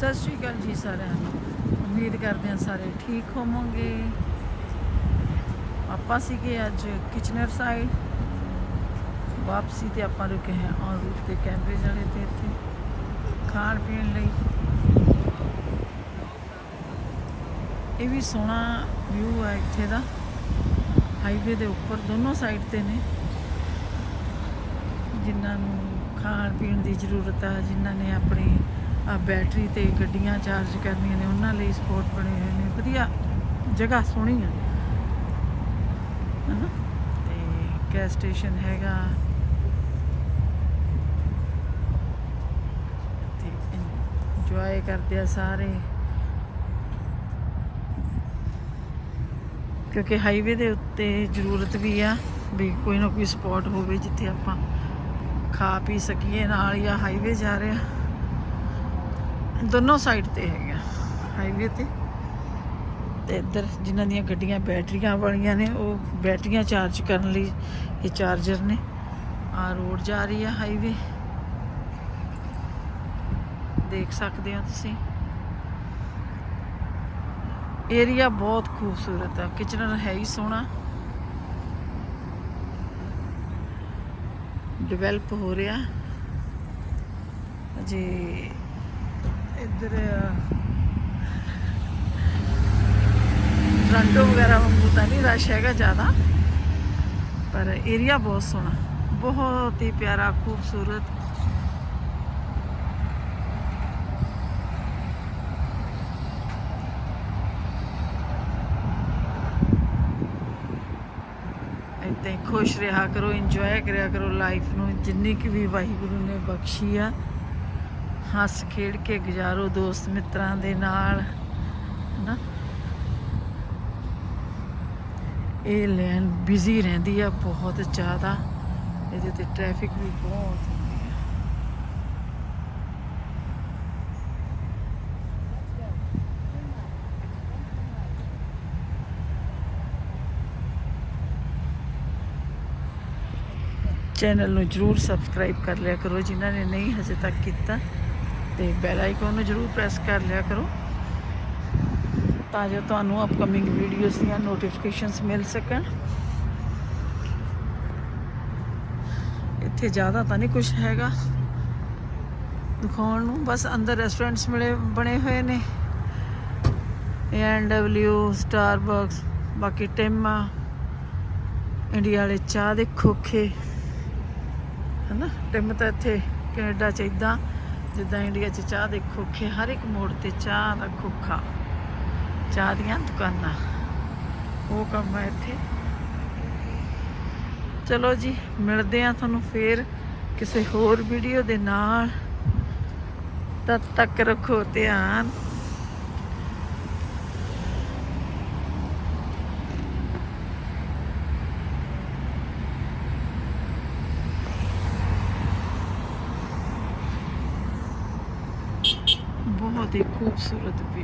ਸਤਿ ਸ਼੍ਰੀ ਅਕਾਲ ਜੀ ਸਾਰਿਆਂ ਨੂੰ। ਉਮੀਦ ਕਰਦੇ ਹਾਂ ਸਾਰੇ ਠੀਕ ਹੋਵੋਗੇ। ਆਪਾਂ ਸੀਗੇ ਅੱਜ ਕਿਚਨਰ ਸਾਈਡ ਵਾਪਸੀ ਤੇ ਆਪਾਂ ਰੁਕੇ ਹਾਂ ਔਨ ਰੂਟ ਤੇ ਕੈਂਬਰਿਜ ਵਾਲੇ ਤੇ ਇੱਥੇ, ਖਾਣ ਪੀਣ ਲਈ। ਇਹ ਵੀ ਸੋਹਣਾ ਵਿਊ ਹੈ ਇੱਥੇ ਦਾ। ਹਾਈਵੇ ਦੇ ਉੱਪਰ ਦੋਨੋਂ ਸਾਈਡ ਤੇ ਨੇ। ਜਿਨ੍ਹਾਂ ਨੂੰ ਖਾਣ ਪੀਣ ਦੀ ਜ਼ਰੂਰਤ ਆ, ਜਿਨ੍ਹਾਂ ਨੇ ਆਪਣੀ ਬੈਟਰੀ ਤੇ ਗੱਡੀਆਂ ਚਾਰਜ ਕਰਨੀਆਂ ਨੇ, ਉਹਨਾਂ ਲਈ ਸਪੋਰਟ ਬਣੇ ਹੋਏ ਨੇ। ਵਧੀਆ ਜਗ੍ਹਾ, ਸੋਹਣੀ ਹੈ ਹਨਾ? ਤੇ ਗੈਸ ਸਟੇਸ਼ਨ ਹੈਗਾ। ਤੇ ਇੰਜੋਏ ਕਰਦੇ ਆ ਸਾਰੇ। ਕਿਉਂਕਿ ਹਾਈਵੇ ਦੇ ਉੱਤੇ ਜ਼ਰੂਰਤ ਵੀ ਆ, ਵੀ ਕੋਈ ਨਾ ਕੋਈ ਸਪੌਟ ਹੋਵੇ ਜਿੱਥੇ ਆਪਾਂ ਖਾ ਪੀ ਸਕੀਏ, ਨਾਲ ਹੀ ਆ ਹਾਈਵੇ ਜਾ ਰਿਹਾ। ਦੋਨੋਂ ਸਾਈਡ ਤੇ ਹੈਗਾ ਹਾਈਵੇ ਤੇ। ਤੇ ਇੱਧਰ ਜਿਨ੍ਹਾਂ ਦੀਆਂ ਗੱਡੀਆਂ ਬੈਟਰੀਆਂ ਵਾਲੀਆਂ ਨੇ, ਉਹ ਬੈਟਰੀਆਂ ਚਾਰਜ ਕਰਨ ਲਈ ਇਹ ਚਾਰਜਰ ਨੇ। ਆ ਰੋਡ ਜਾ ਰਹੀ ਆ ਹਾਈਵੇ ਦੇਖ ਸਕਦੇ ਹੋ ਤੁਸੀਂ। ਏਰੀਆ ਬਹੁਤ ਖੂਬਸੂਰਤ ਆ। ਕਿਚਨਰ ਹੈ ਹੀ ਸੋਹਣਾ। ਡਿਵੈਲਪ ਹੋ ਰਿਹਾ। ਅਜੇ ਇੱਧਰ ਰੰਡੋ ਵਗੈਰਾ ਵਾਂਗੂ ਤਾਂ ਨਹੀਂ ਰਸ਼ ਹੈਗਾ ਜ਼ਿਆਦਾ, ਪਰ ਏਰੀਆ ਬਹੁਤ ਸੋਹਣਾ, ਬਹੁਤ ਹੀ ਪਿਆਰਾ, ਖੂਬਸੂਰਤ। ਏਦਾਂ ਖੁਸ਼ ਰਿਹਾ ਕਰੋ ਇੰਜੋਏ ਕਰਿਆ ਕਰੋ ਲਾਈਫ ਨੂੰ, ਜਿੰਨੀ ਕਿ ਵੀ ਵਾਹਿਗੁਰੂ ਨੇ ਬਖਸ਼ੀ ਆ। ਹੱਸ ਖੇਡ ਕੇ ਗੁਜ਼ਾਰੋ ਦੋਸਤ ਮਿੱਤਰਾਂ ਦੇ ਨਾਲ, ਹਨਾ? ਇਹ ਲੈਨ ਬਿਜ਼ੀ ਰਹਿੰਦੀ ਆ ਬਹੁਤ ਜ਼ਿਆਦਾ। ਇਹਦੇ ਤੇ ਟ੍ਰੈਫਿਕ ਵੀ ਬਹੁਤ ਚੈਨਲ ਨੂੰ ਜਰੂਰ ਸਬਸਕ੍ਰਾਈਬ ਕਰ ਲਿਆ ਕਰੋ, ਜਿਨ੍ਹਾਂ ਨੇ ਨਹੀਂ ਹਜੇ ਤੱਕ ਕੀਤਾ। ਤੇ ਬੈਲ ਆਈਕਨ ਨੂੰ ਜਰੂਰ ਪ੍ਰੈਸ ਕਰ ਲਿਆ ਕਰੋ ਤਾਂ ਜੋ ਤੁਹਾਨੂੰ ਅਪਕਮਿੰਗ ਵੀਡੀਓਜ਼ ਦੀਆਂ ਨੋਟੀਫਿਕੇਸ਼ਨਸ ਮਿਲ ਸਕਣ। ਇੱਥੇ ਜ਼ਿਆਦਾ ਤਾਂ ਨਹੀਂ ਕੁਝ ਹੈਗਾ ਦਿਖਾਉਣ ਨੂੰ, ਬਸ ਅੰਦਰ ਰੈਸਟੋਰੈਂਟਸ ਮਿਲੇ, ਬਣੇ ਹੋਏ ਨੇ। ਡਬਲਿਊ ਸਟਾਰਬਕਸ ਬਾਕੀ ਟਿਮਾ, ਇੰਡੀਆ ਵਾਲੇ ਚਾਹ ਦੇ ਖੋਖੇ। ਹਨਾ? ਟਿਮ ਤਾਂ ਇੱਥੇ ਕੈਨੇਡਾ ਚ ਇਦਾਂ ਜਿੱਦਾਂ ਇੰਡੀਆ ਚ ਚਾਹ ਦੇ ਖੋਖੇ, ਹਰ ਇੱਕ ਮੋੜ ਤੇ ਚਾਹ ਦਾ ਖੋਖਾ, ਚਾਹ ਦੀਆਂ ਦੁਕਾਨਾਂ। ਉਹ ਕੰਮ ਹੈ ਇੱਥੇ। ਚਲੋ ਜੀ, ਮਿਲਦੇ ਆ ਤੁਹਾਨੂੰ ਫੇਰ ਕਿਸੇ ਹੋਰ ਵੀਡੀਓ ਦੇ ਨਾਲ। ਤਦ ਤੱਕ ਰੱਖੋ ਧਿਆਨ। ਬਹੁਤ ਹੀ ਖੂਬਸੂਰਤ ਵੀ